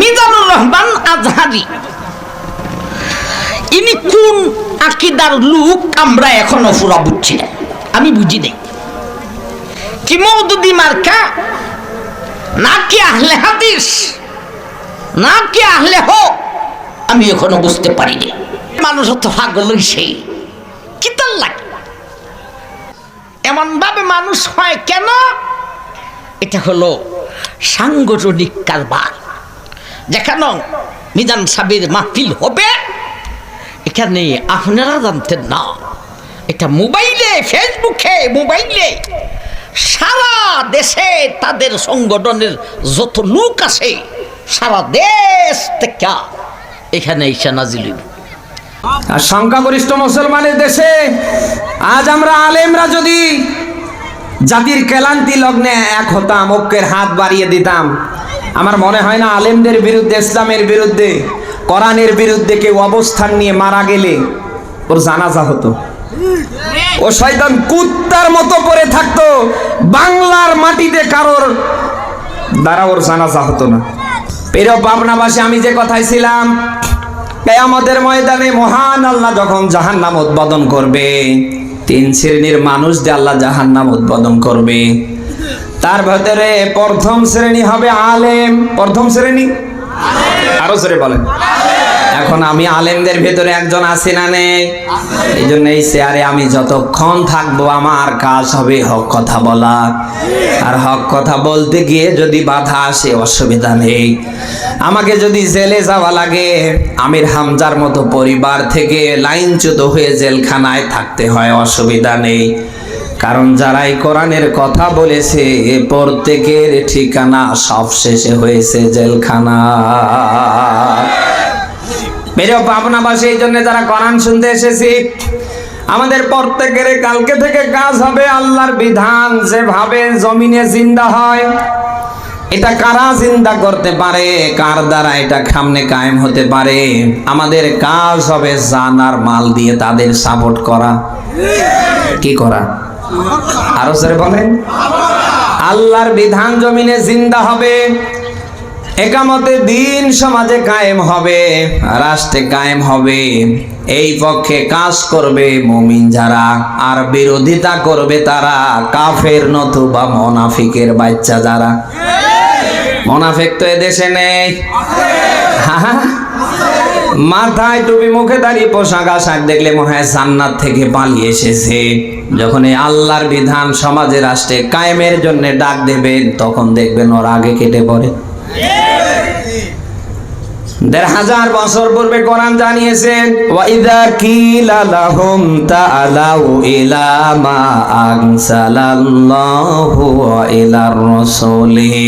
মিজানুর রহমান আজহারি। ইনি কোন আকিদার লোক আমরা এখনও পুরা বুঝছি না। আমি বুঝি নাই। কি মৌদুদি মার্কা? নাকি আহলে হাদিস? নাকি আহলে হো? আমি এখনও বুঝতে পারিনি। মানুষ তো পাগল হইছে কি তার লাগে? এমন ভাবে মানুষ হয় কেন? এটা হলো সাংগঠনিক কারবার। যেখানে মিজান সাবির মাহফিল হবে, এখানে আপনারা জানতেন না। এটা মোবাইলে, ফেসবুকে, মোবাইলে সারা দেশে তাদের সংগঠনের যত লোক আছে, সারা দেশ থেকে এখানে এসে নাজিল আর সংখ্যাগরিষ্ঠ মুসলমানের দেশে আজ আমরা আলেমরা যদি জাতির কেলান্তি লগ্নে এক হতাম, ঐক্যের হাত বাড়িয়ে দিতাম আমার মনে হয় না আলেমদের বিরুদ্ধে, ইসলামের বিরুদ্ধে, কোরআনের বিরুদ্ধে কেউ অবস্থান নিয়ে মারা গেলে ওর জানাজা হতো। ও শয়তান কুত্তার মতো পড়ে থাকতো, বাংলার মাটিতে কারোর দ্বারা ওর জানাজা হতো না। পেরো পাবনাবাসী, আমি যে কথাই ছিলাম আমাদের ময়দানে মহান আল্লাহ যখন জাহান্নাম উদ্বোধন করবে, তিন শ্রেণির মানুষ যে আল্লাহ জাহান্নাম উদ্বোধন করবে তার ভেতরে প্রথম শ্রেণি হবে আলেম। প্রথম শ্রেণি? আরও জোরে বলেন। এখন আমি আলেমদের ভেতরে একজন আছি না নেই? এই জন্য এই চেয়ারে আমি যতক্ষণ থাকব আমার কাজ হবে হক কথা বলা। আর হক কথা বলতে গিয়ে যদি বাধা আসে অসুবিধা নেই। আমাকে যদি জেলে যাওয়া লাগে, আমির হামজার মতো পরিবার থেকে লাইনচ্যুত হয়ে জেলখানায় থাকতে হয়, অসুবিধা নেই। কারণ যারাই কোরআনের কথা বলেছে, এ প্রত্যেকের ঠিকানা সব শেষে হয়েছে জেলখানা। মেরে পাবনাবাসী, এই জন্য যারা কোরআন শুনতে এসেছি, আমাদের প্রত্যেকের কালকে থেকে কাজ হবে আল্লাহর বিধান, যেভাবে জমিনে জিন্দা হয়, এটা কারা চিন্তা করতে পারে, কার দ্বারা এটা সামনে কায়েম হতে পারে, আমাদের কাজ হবে জানার মাল দিয়ে তাদের সাপোর্ট করা। কি করা? আরও স্যার বলেন। আল্লাহর বিধান জমিনে জিন্দা হবে একামতে দিন সমাজে কায়েম হবে, রাষ্ট্রে কায়েম হবে। এই পক্ষে কাজ করবে মুমিন যারা, আর বিরোধিতা করবে তারা কাফের নতুবা মোনাফিকের বাচ্চা যারা। মোনাফিক তো এদেশে নেই। হ্যাঁ মাথায় টুপি মুখে দাঁড়িয়ে পোশাক আশাক দেখলে মনে হয় জান্নাত থেকে পালিয়ে এসেছে। যখন এই আল্লাহর বিধান সমাজে রাষ্ট্রে কায়েমের জন্য ডাক দেবেন, তখন দেখবেন ওর আগে কেটে পড়ে। দেড় হাজার বছর পূর্বে কোরআন জানিয়েছেন ওয়াইদা কিলা লাহুম তাআলাউ ইলা মা আনসালাল্লাহু ওয়া ইলার রাসূলি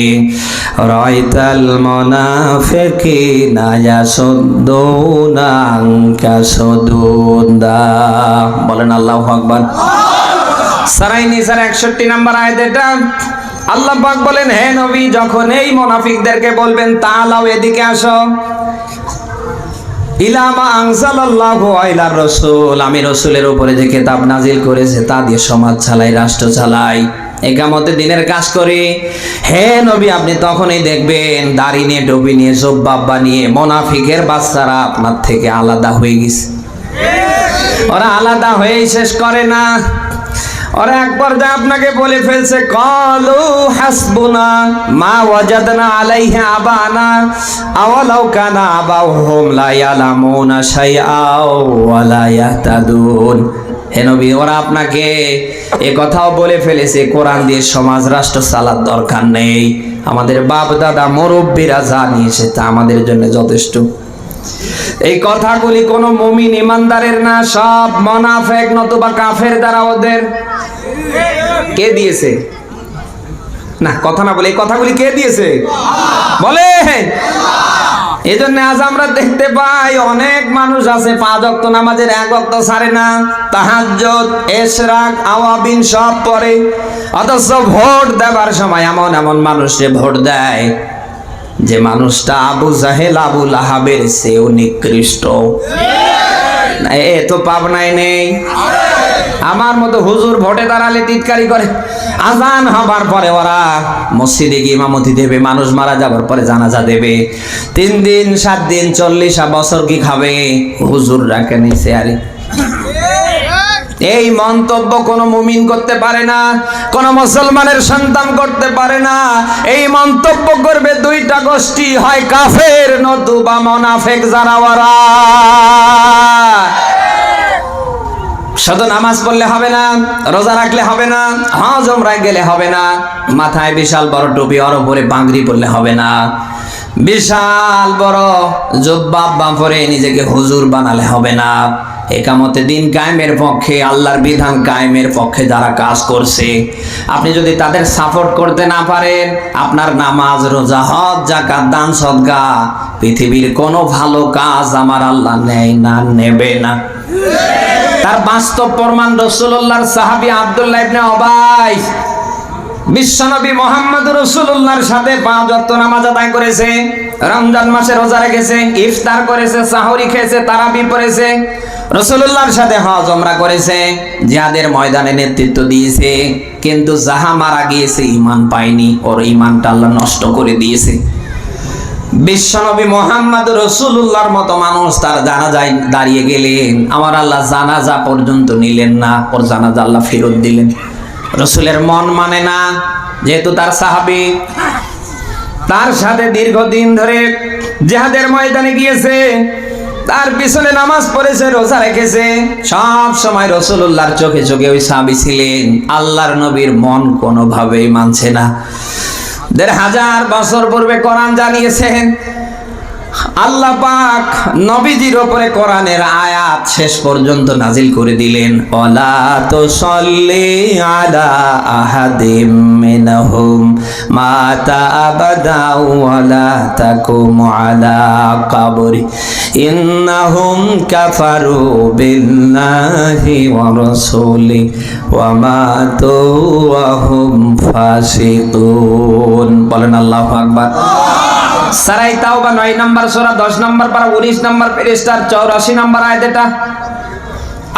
রাআইতাল মুনাফিকিনা ইয়াসুদ্দুনা আনকা সুদুদা। বলেন আল্লাহু আকবার। সারাই নিসার 61 নাম্বার আয়াত এটা আল্লাহ পাক বলেন, হে নবী, যখন এই মুনাফিকদেরকে বলবেন তাআলাও এদিকে আসো। ইলামা আনসালাল্লাহু আইলার রাসূল, আমি রাসূলের উপরে যে কিতাব নাজিল করেছে, তা দিয়ে সমাজ চালাই, রাষ্ট্র চালাই। একামতে দিনের কাজ করে। হে নবী, আপনি তখনই দেখবেন, দাড়ি নিয়ে ডবি নিয়ে জব্বাব বানিয়ে মোনাফিকের বাচ্চারা আপনার থেকে আলাদা হয়ে গেছে। ওরা আলাদা হয়েই শেষ করে না। ওরা এক পর্যায়ে আপনাকে বলে ফেলছে, কলু হাসবুনা মা ওয়াজাদনা আলাইহি আবানা, আওয়ালাউ কানা আবাহুম লা ইয়ালামুনা শাইআও ওয়া লা ইয়াহতাদুন। হে নবী, ওরা আপনাকে এ কথাও বলে ফেলেছে, কোরআন দিয়ে সমাজ, রাষ্ট্র চালার দরকার নেই। আমাদের বাপ দাদা, মুরব্বীরা যা নিয়েছে তা আমাদের জন্য যথেষ্ট। এই কথাগুলি কোন মুমিন ইমানদারের না, সব মনাফেক নতুবা কাফের দ্বারা ওদের। কে দিয়েছে? না, কথা না বলে, এই কথাগুলি কে দিয়েছে? বলে! এই জন্য আজ আমরা দেখতে পাই, অনেক মানুষ আছে, পাঁচ অক্ত নামাজের এক অক্ত ছাড়ে না তাহাজ্জত এশরাক, আওয়াবিন সব পরে অথচ ভোট দেবার সময় এমন এমন মানুষে ভোট দেয়। যে মানুষটা আবু জাহেল, আবু লাহাবের সেও নিকৃষ্ট। এ তো পাবনায় নেই। আমার মতো হুজুর ভোটে দাঁড়ালে টিটকারি করে। আজান হবার পরে ওরা মসজিদে গিয়ে ইমামতি দেবে, মানুষ মারা যাবার পরে জানাজা দেবে। তিন দিন, সাত দিন, চল্লিশ বছর কি খাবে? হুজুর রাখে নিছে আরে? এই মন্তব্য কোন মুমিন করতে পারে না, কোন মুসলমানের সন্তান করতে পারে না। এই মন্তব্য করবে দুইটা গোষ্ঠী, হয় কাফের, নতুবা মনাফেক যারা ওরা শুধু নামাজ পড়লে হবে না, রোজা রাখলে হবে না, হজ ওমরায় গেলে হবে না, মাথায় বিশাল বড় টুপি, ওর উপরে পাগড়ি পরলে হবে না। বিশাল বড় জব্বা পরে নিজেকে হুজুর বানালে হবে না। একামতে দিন কায়েমের পক্ষে, আল্লাহর বিধান কায়েমের পক্ষে যারা কাজ করছে। আপনি যদি তাদের সাপোর্ট করতে না পারেন, আপনার নামাজ, রোজা, হজ জাকাত দান, সদকা, পৃথিবীর কোনো ভালো কাজ আমার আল্লাহ নেয় না, নেবে না। তার বাস্তব প্রমাণ রসুল্লাহর সাহাবি আব্দুল্লাহ ইবনে অবাই বিশ্বনবী মোহাম্মদ রসুল্লাহর সাথে পাঁচ ওয়াক্ত নামাজ আদায় করেছে, রমজান মাসে রোজা রেখেছে, ইফতার করেছে, সাহরি খেয়েছে, তারাবি পড়েছে রসুল্লাহর সাথে হজ ওমরা করেছে, জিহাদের ময়দানে নেতৃত্ব দিয়েছে, কিন্তু যাহা মারা গিয়েছে ইমান পায়নি, ওর ইমানটা আল্লাহ নষ্ট করে দিয়েছে। বিশ্বনবী মোহাম্মদ রসুল্লাহর মতো মানুষ তার জানাজায় দাঁড়িয়ে গেলেন, আমার আল্লাহ জানাজা পর্যন্ত নিলেন না, ওর জানাজা আল্লাহ ফেরত দিলেন। রসুলের মন মানে না, যেহেতু তার সাহাবি, তার সাথে দীর্ঘদিন ধরে জেহাদের ময়দানে গিয়েছে তার পিছনে নামাজ পড়েছে, রোজা রেখেছে। সব সময় রসুল্লাহর চোখে চোখে ওই স্বামী ছিলেন। আল্লাহর নবীর মন কোনোভাবেই মানছে না। দেড় হাজার বছর পূর্বে কোরআন জানিয়েছেন আল্লাহ পাক নবীজির উপরে কোরআনের আয়াত শেষ পর্যন্ত নাজিল করে দিলেন। ওলা তো সল্লি আলা আহাদিম মিনহুম মাতা আবাদা ওয়ালা তাকুম আলা কবরি। ইন্নাহুম কাফারু বিল্লাহি ওয়া রাসূলি ওয়া মাতু ওয়া হুম ফাসিকুন। বলেন আল্লাহু আকবার। সারাই তাও বা নয় নম্বর সোরা, দশ নম্বর পারা, উনিশ নাম্বার পেরেস্টার চৌরাশি নম্বর আয়াত এটা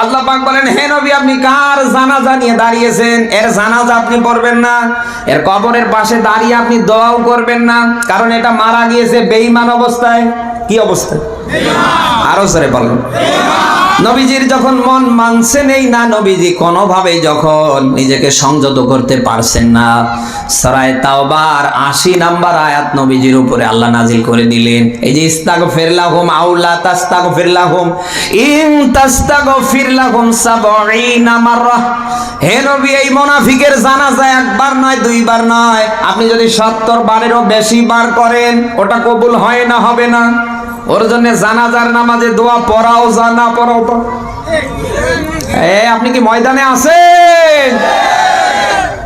আল্লাহ পাক বলেন, হে নবী, আপনি কার জানাজা নিয়ে দাঁড়িয়েছেন? এর জানাজা আপনি পড়বেন না। এর কবরের পাশে দাঁড়িয়ে আপনি দোয়াও করবেন না। কারণ এটা মারা গিয়েছে বেঈমান অবস্থায়। কি অবস্থায় আরও সরে বলেন। নবীজির যখন মন মানছে নেই না, নবীজি কোনোভাবে যখন নিজেকে সংযত করতে পারছেন না। সরায় তাওবার আশি নাম্বার আয়াত নবীজির উপরে আল্লাহ নাজিল করে দিলেন। এই যে ইস্তাগ ফিরলাহুম আউলা তাস্তাগ ফিরলাহুম ইন তাস্তাগ ফিরলাহুম সাবঈনা মাররা। হে নবী, এই মুনাফিকের জানাজা একবার নয়, দুইবার নয়। আপনি যদি সত্তর বারেরও বেশি বার করেন, ওটা কবুল হয় না, হবে না। ওর জন্য জানাজার নামাজে দোয়া পড়াও যা না পড়াও তো। এ, আপনি কি ময়দানে আছেন?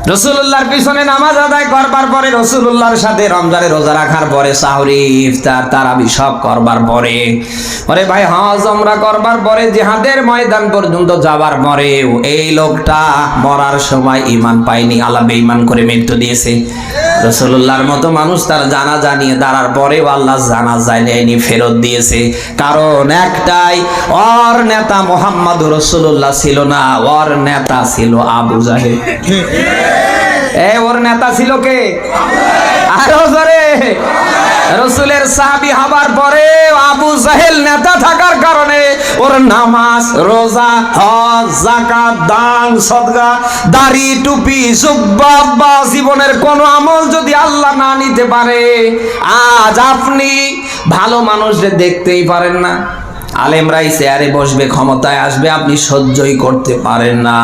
রসুল্লাহর পিছনে নামাজ আদায় করবার পরে রসুল্লাহর সাথে রমজানে রোজা রাখার পরে সাহরি, ইফতার, তারাবি সব করবার পরে। পরে ভাই, হজ আমরা করবার পরে জিহাদের ময়দান পর্যন্ত যাবার পরেও এই লোকটা মরার সময় ইমান পায়নি, আল্লাহ বেঈমান করে মৃত্যু দিয়েছে। রসুল্লাহর মতো মানুষ তার জানা জানিয়ে দাঁড়ার পরেও আল্লাহ জানা নেয়নি ফেরত দিয়েছে। কারণ একটাই ওর নেতা মোহাম্মদ রসুল্লাহ ছিল না ওর নেতা ছিল আবু জাহেদ এ ওর নেতা ছিল কে? আরও জোরে। রসুলের সাহাবি হবার পরে আবু জাহেল নেতা থাকার কারণে ওর নামাজ, রোজা, হজ জাকাত দান, সদগা, দাড়ি, টুপি, জুব্বা বা জীবনের কোন আমল যদি আল্লাহ না নিতে পারে, আজ আপনি ভালো মানুষদের দেখতেই পারেন না। আলেমরাই চেয়ারে বসবে, ক্ষমতায় আসবে, আপনি সহ্যই করতে পারেন না।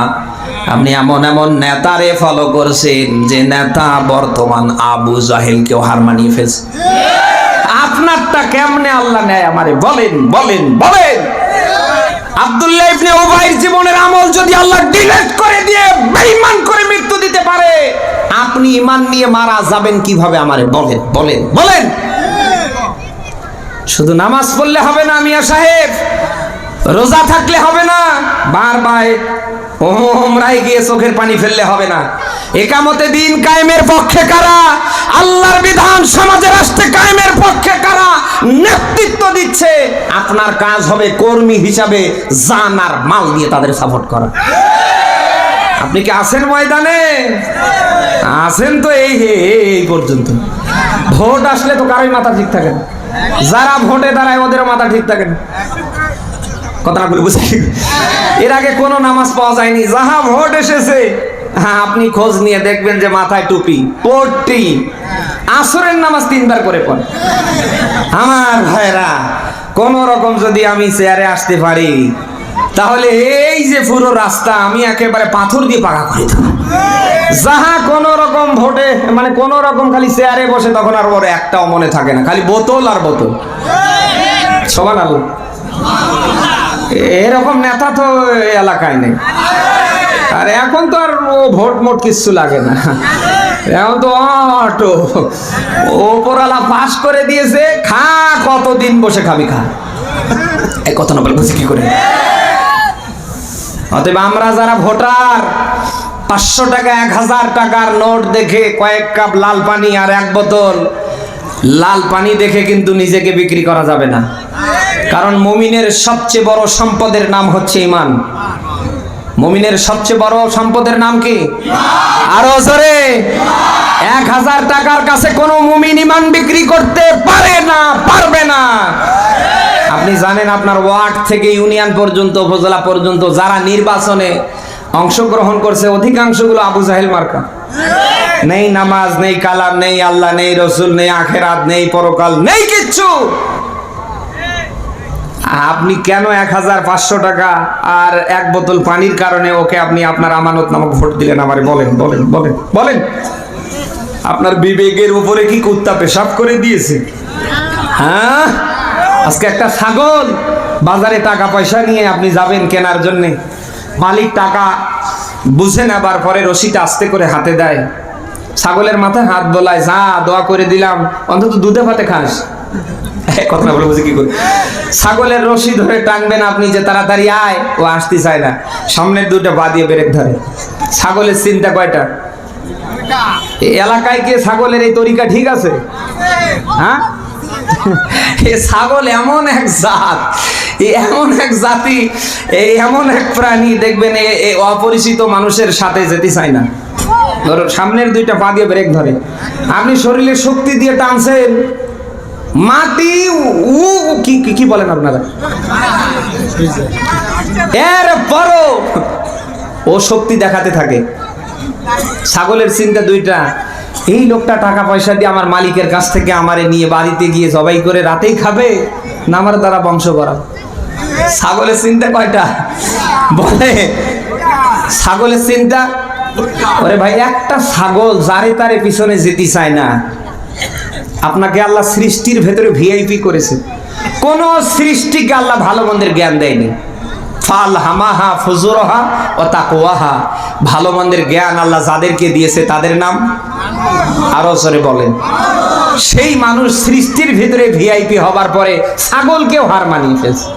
আপনি এমন এমন নেতারে ফলো করছেন, যে নেতা বর্তমান আবু জাহেলকেও হার মানিয়ে ফেলছে। আপনারটা কেমনে আল্লাহ নেয় আমারে? বলেন বলেন বলেন। জীবনের আমল যদি আল্লাহ ডিলিট করে দিয়ে করে মৃত্যু দিতে পারে, আপনি ঈমান নিয়ে মারা যাবেন কীভাবে আমারে? বলেন বলেন বলেন। শুধু নামাজ পড়লে হবে না, মিয়া সাহেব। রোজা থাকলে হবে না। বার বারবার ওমরাই গিয়ে চোখের পানি ফেললে হবে না। একামতে দিন কায়েমের পক্ষে কারা? আল্লাহর বিধান সমাজে রাষ্ট্রে কায়েমের পক্ষে কারা? নেতৃত্ব দিচ্ছে। দিচ্ছে আপনার কাজ হবে কর্মী হিসাবে জান আর মাল দিয়ে তাদের সাপোর্ট করা। আপনি কি আছেন ময়দানে? আছেন তো এই এই- পর্যন্ত। ভোট আসলে তো কারোই মাথা ঠিক থাকে যারা ভোটে দাঁড়ায় ওদের মাথা ঠিক থাকে না। বলে বুঝি এর আগে কোনো নামাজ পাওয়া যায়নি। যাহা ভোট এসেছে হ্যাঁ আপনি খোঁজ নিয়ে দেখবেন যে মাথায় টুপি, পট্টি। আসরের নামাজ তিনবার করে পড়ে। আমার ভাইরা কোন রকম যদি আমি চেয়ারে আসতে পারি তাহলে এই যে পুরো রাস্তা, আমি একেবারে পাথর দিয়ে পাকা করে যাহা কোন রকম ভোটে মানে কোন রকম খালি চেয়ারে বসে, তখন আর ওর একটাও মনে থাকে না। খালি বোতল আর বোতল। সমান আল্লাহ এরকম নেতা তো এলাকায় নেই। আর এখন তো আর ভোট মোট কিচ্ছু লাগে না। এখন তো অটো। ওপরওয়ালা পাস করে দিয়েছে, খা, কতদিন বসে খাবি খা। এই কথা না বলে বুঝি কি করে? অতএব আমরা যারা ভোটার, পাঁচশো টাকা, এক হাজার টাকার নোট দেখে কয়েক কাপ লাল পানি আর এক বোতল লাল পানি দেখে কিন্তু নিজেকে বিক্রি করা যাবে না। কারণ মমিনের সবচেয়ে বড় সম্পদের নাম হচ্ছে ইমান মমিনের সবচেয়ে বড় সম্পদের নাম কি? আরও জোরে। এক হাজার টাকার কাছে কোনো মুমিন ইমান বিক্রি করতে পারে না, পারবে না। আপনি জানেন আপনার ওয়ার্ড থেকে ইউনিয়ন পর্যন্ত, উপজেলা পর্যন্ত যারা নির্বাচনে অংশগ্রহণ করছে, অধিকাংশগুলো আবু জাহেল মার্কা। নেই নামাজ, নেই কালাম, নেই আল্লাহ, নেই রসুল, নেই আখেরাত, নেই পরকাল, নেই কিচ্ছু। আপনি কেন এক হাজার পাঁচশো টাকা আর এক বোতল পানির কারণে ওকে আপনি আপনার আমানত নামক ভোট দিলেন? আমারে বলেন বলেন বলেন বলেন। আপনার বিবেকের উপরে কি কুত্তা পেশাব করে দিয়েছে? হ্যাঁ? আজকে একটা ছাগল বাজারে টাকা পয়সা নিয়ে আপনি যাবেন কেনার জন্যে। মালিক টাকা বুঝে নেবার পরে রশিটা আস্তে করে হাতে দেয়। ছাগলের মাথায় হাত বলায় যা দোয়া করে দিলাম। অন্তত দুধে ভাতে খাস। কথা না বলে বুঝি কি করে? ছাগলের রশি ধরে টানবেন আপনি যে তাড়াতাড়ি আয় ও আসতে চায় না। সামনের দুটো পা দিয়ে ব্রেক ধরে। ছাগলের চিন্তা কয়টা? এলাকায় কি ছাগলের এই তরিকা ঠিক আছে? হ্যাঁ? এ ছাগল এমন এক জাত এমন এক জাতি এমন এক প্রাণী, দেখবেন এ অপরিচিত মানুষের সাথে যেতে চায় না। ধরো সামনের দুইটা পা দিয়ে ব্রেক ধরে। আপনি শরীরে শক্তি দিয়ে টানছেন, মাটি উ কি- কি বলেন আপনারা? এর পরও ও শক্তি দেখাতে থাকে। ছাগলের চিন্তা দুইটা এই লোকটা টাকা পয়সা দিয়ে আমার মালিকের কাছ থেকে আমারে নিয়ে বাড়িতে গিয়ে জবাই করে রাতেই খাবে না আমার দ্বারা বংশ করা? ছাগলের চিন্তা কয়টা? বলে, ছাগলের চিন্তা? ওরে ভাই, একটা ছাগল যারে তারে পিছনে যেতে চায় না। আপনাকে আল্লাহ সৃষ্টির ভেতরে ভিআইপি করেছে। কোন সৃষ্টিকে আল্লাহ ভালো মন্দের জ্ঞান দেয়নি। ফাল হামাহা ফুজুরহা ও তাকওয়াহা। ভালো মন্দের জ্ঞান আল্লাহ যাদেরকে দিয়েছে তাদের নাম আরও সরে বলেন। সেই মানুষ সৃষ্টির ভিতরে ভিআইপি হবার পরে ছাগলকেও হার মানিয়ে ফেলছে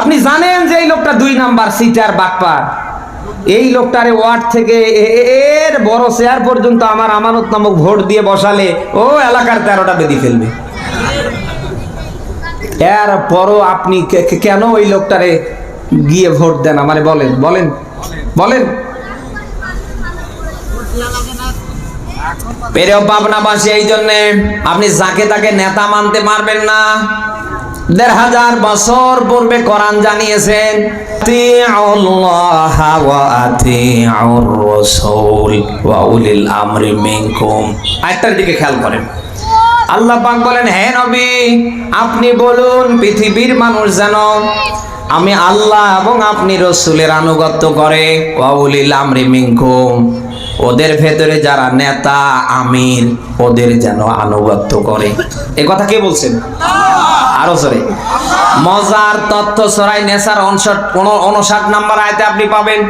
আপনি জানেন যে এই লোকটা দুই নাম্বার সিটার বাটপার এই লোকটারে ওয়ার্ড থেকে এর বড় চেয়ার পর্যন্ত আমার আমানত নামক ভোট দিয়ে বসালে ও এলাকার তেরোটা বেদি ফেলবে। এর পরও আপনি কেন ওই লোকটারে গিয়ে ভোট দেন আমারে বলেন বলেন বলেন। আপনি যাকে তাকে নেতা মানতে পারবেন না। দেড় হাজার বছর পূর্বে কোরআন জানিয়েছেন আয়াতটার দিকে খেয়াল করেন। আল্লাহ পাক বলেন, হে নবী, আপনি বলুন, পৃথিবীর মানুষ যেন আমি আল্লাহ এবং আপনি রসুলের আনুগত্য করে ওয়া উলিল আমরি মিনকুম, ওদের ভেতরে যারা নেতা, আমির, ওদের যেন আনুগত্য করে। এ কথা কে বলছেন? আরও সরে মজার তথ্য সরাই নেশার অনষট উনষাট নাম্বার আয়তে আপনি পাবেন।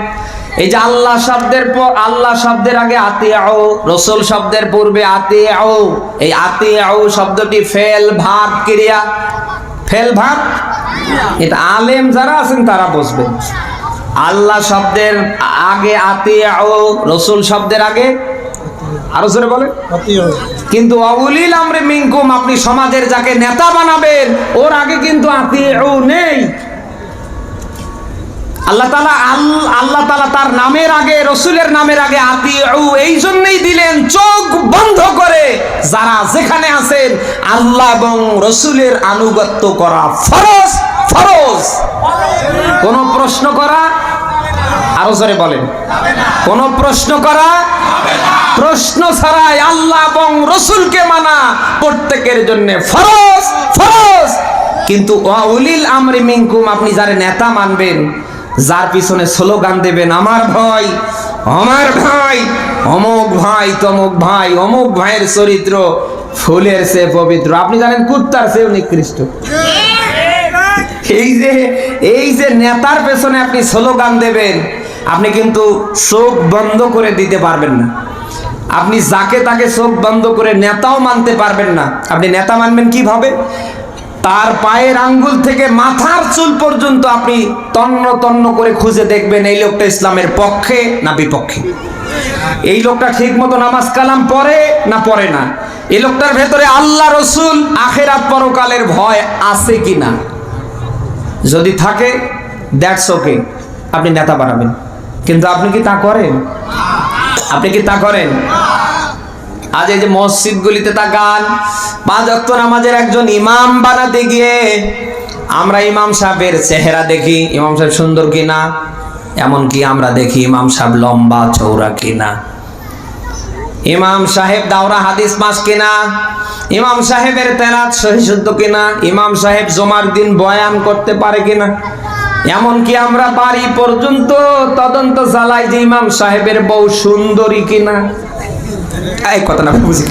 এই যে আল্লাহ শব্দের পর আল্লাহ শব্দের আগে আতি আও রসুল শব্দের পূর্বে আতি আও এই আতি আও শব্দটি ফেল ভাব ক্রিয়া। ফেল ভাব এটা আলেম যারা আছেন তারা বুঝবেন। আল্লাহ শব্দের আগে আতি আও রসুল শব্দের আগে আরও জোরে বলে কিন্তু অউলিল আমরে মিনকুম আপনি সমাজের যাকে নেতা বানাবেন ওর আগে কিন্তু আতিউ নেই। আল্লাহ তালা আল্লাহ তালা তার নামের আগে, রসুলের নামের আগে আতিউ, এই জন্যই দিলেন চোখ বন্ধ করে। যারা যেখানে আছেন, আল্লাহ এবং রসুলের আনুগত্য করা ফরজ ফরজ। কোন প্রশ্ন করা? আরও জোরে বলেন। কোন প্রশ্ন করা? প্রশ্ন ছাড়াই আল্লাহ এবং রসুলকে মানা প্রত্যেকের জন্য ফরজ ফরজ। কিন্তু ওয়াউলিল আমরি মিনকুম, আপনি যারে নেতা মানবেন যার পিছনে স্লোগান দেবেন, আমার ভাই আমার ভাই অমুক ভাই তমুক ভাই অমুক ভাইয়ের চরিত্র ফুলের সে পবিত্র। আপনি জানেন কুত্তার সেও নিকৃষ্ট। এই যে এই যে নেতার পেছনে আপনি স্লোগান দেবেন, আপনি কিন্তু চোখ বন্ধ করে দিতে পারবেন না। আপনি যাকে তাকে চোখ বন্ধ করে নেতাও মানতে পারবেন না। আপনি নেতা মানবেন কীভাবে? তার পায়ের আঙ্গুল থেকে মাথার চুল পর্যন্ত আপনি তন্ন তন্ন করে খুঁজে দেখবেন এই লোকটা ইসলামের পক্ষে না বিপক্ষে। এই লোকটা ঠিক মতো নামাজ কালাম পড়ে না পড়ে না? এই লোকটার ভেতরে আল্লাহ রসুল আখেরাত পরকালের ভয় আছে কি না? যদি থাকে দ্যাটস ওকে আপনি নেতা বানাবেন। কিন্তু আপনি কি তা করেন? আপনি কি তা করেন? আজ এই যে মসজিদগুলিতে তাকান, পাঁচ অক্ত নামাজের একজন ইমাম বানাতে গিয়ে আমরা ইমাম সাহেবের চেহারা দেখি, ইমাম সাহেব সুন্দর কিনা? এমনকি আমরা দেখি ইমাম সাহেব লম্বা চৌড়া কিনা? ইমাম সাহেব দাওরা হাদিস পাস কিনা? ইমাম সাহেবের তেরাত সহিশুদ্ধ কিনা? ইমাম সাহেব জমার দিন বয়ান করতে পারে কিনা? এমনকি আমরা বাড়ি পর্যন্ত তদন্ত চালাই যে ইমাম সাহেবের বউ সুন্দরী কিনা? এই কথাটা বুঝি।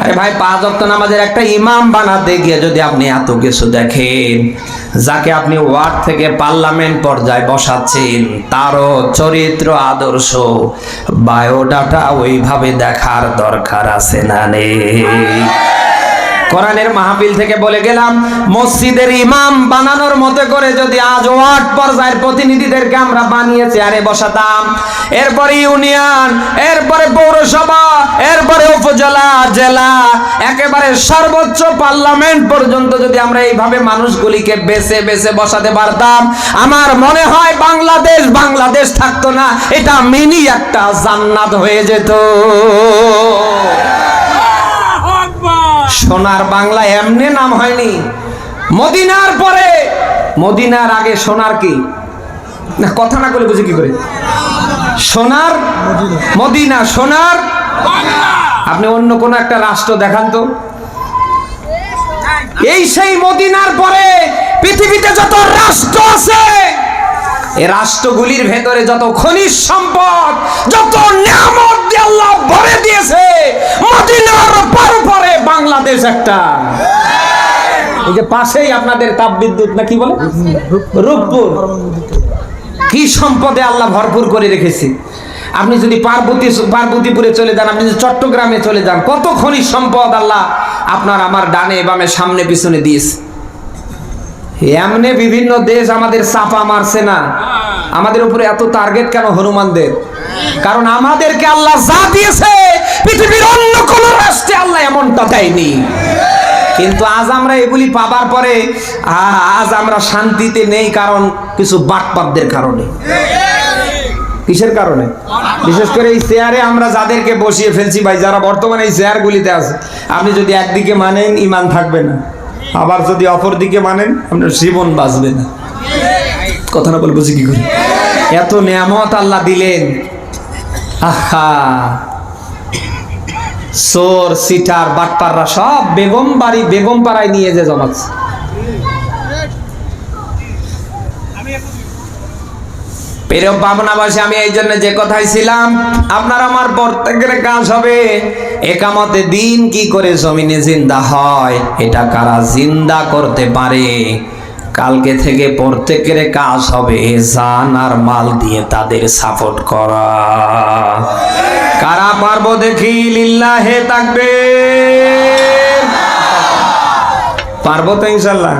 আরে ভাই, পাঁচ অক্ত নামাজের একটা ইমাম বানাতে গিয়ে যদি আপনি এত কিছু দেখেন, যাকে আপনি ওয়ার্ড থেকে পার্লামেন্ট পর্যায়ে বসাচ্ছেন, তারও চরিত্র, আদর্শ, বায়োডাটা ওইভাবে দেখার দরকার আছে না নেই? কোরআনের মাহফিল থেকে বলে গেলাম, মসজিদের ইমাম বানানোর মতো করে যদি আজ ওয়ার্ড পর্যায়ের প্রতিনিধিদেরকে আমরা বানিয়ে চেয়ারে বসাতাম, এরপরে ইউনিয়ন, এরপরে পৌরসভা, এরপরে উপজেলা, জেলা, একেবারে সর্বোচ্চ পার্লামেন্ট পর্যন্ত যদি আমরা এইভাবে মানুষগুলিকে বেছে বেছে বসাতে পারতাম, আমার মনে হয় বাংলাদেশ বাংলাদেশ থাকতো না, এটা মিনি একটা জান্নাত হয়ে যেত। সোনার বাংলা এমনি নাম হয়নি। মদিনার পরে, মদিনার আগে সোনার কি? না, কথা না করে বুঝি কি করে? সোনার মদিনা, সোনার আপনি অন্য কোন একটা রাষ্ট্র দেখান তো। এই সেই মদিনার পরে পৃথিবীতে যত রাষ্ট্র আছে রাষ্ট্রগুলির ভেতরে যত খনিজ সম্পদ, যত নিয়ামত দিয়ে আল্লাহ ভরে দিয়েছে, মদিনার পর পরে বাংলাদেশ একটা। এই যে পাশেই আপনাদের তাপ বিদ্যুৎ না কি বলে? রূপপুর। কি সম্পদে আল্লাহ ভরপুর করে রেখেছে? আপনি যদি পার্বতী পার্বতীপুরে চলে যান, আপনি যদি চট্টগ্রামে চলে যান, কত খনিজ সম্পদ আল্লাহ আপনার আমার ডানে বামে সামনে পিছনে দিয়েছে। এমনি বিভিন্ন দেশ আমাদের চাপা মারছে না। আমাদের উপরে এত টার্গেট কেন হনুমানদের? কারণ আমাদেরকে আল্লাহ যা দিয়েছে, পৃথিবীর অন্য কোন রাষ্ট্রে আল্লাহ এমনটা দেয়নি। কিন্তু আজ আমরা এগুলি পাবার পরে আজ আমরা শান্তিতে নেই কারণ কিছু বাটপাতদের কারণে। কিসের কারণে? বিশেষ করে এই চেয়ারে আমরা যাদেরকে বসিয়ে ফেলছি ভাই, যারা বর্তমানে এই চেয়ারগুলিতে আছে, আপনি যদি একদিকে মানেন ইমান থাকবে না। আবার যদি অপর দিকে মানেন, আপনার জীবন বাঁচবে না। কথা না বলে বুঝি কি করি? এত নিয়ামত আল্লাহ দিলেন। আহা। চোর, সিটার, বাটপাররা সব বেগম বাড়ি, বেগম পাড়ায় নিয়ে যে জমাচ্ছে। প্রিয় পাবনাবাসী আমি এই জন্য যে কথাই ছিলাম, আপনার আমার প্রত্যেকের কাজ হবে, একামতে দিন কি করে জমিনে জিন্দা হয়, এটা কারা জিন্দা করতে পারে? কালকে থেকে প্রত্যেকের কাজ হবে জান আর মাল দিয়ে তাদের সাপোর্ট করা। কারা পারব দেখি, লিল্লাহে থাকবে পারব তো ইনশাল্লাহ।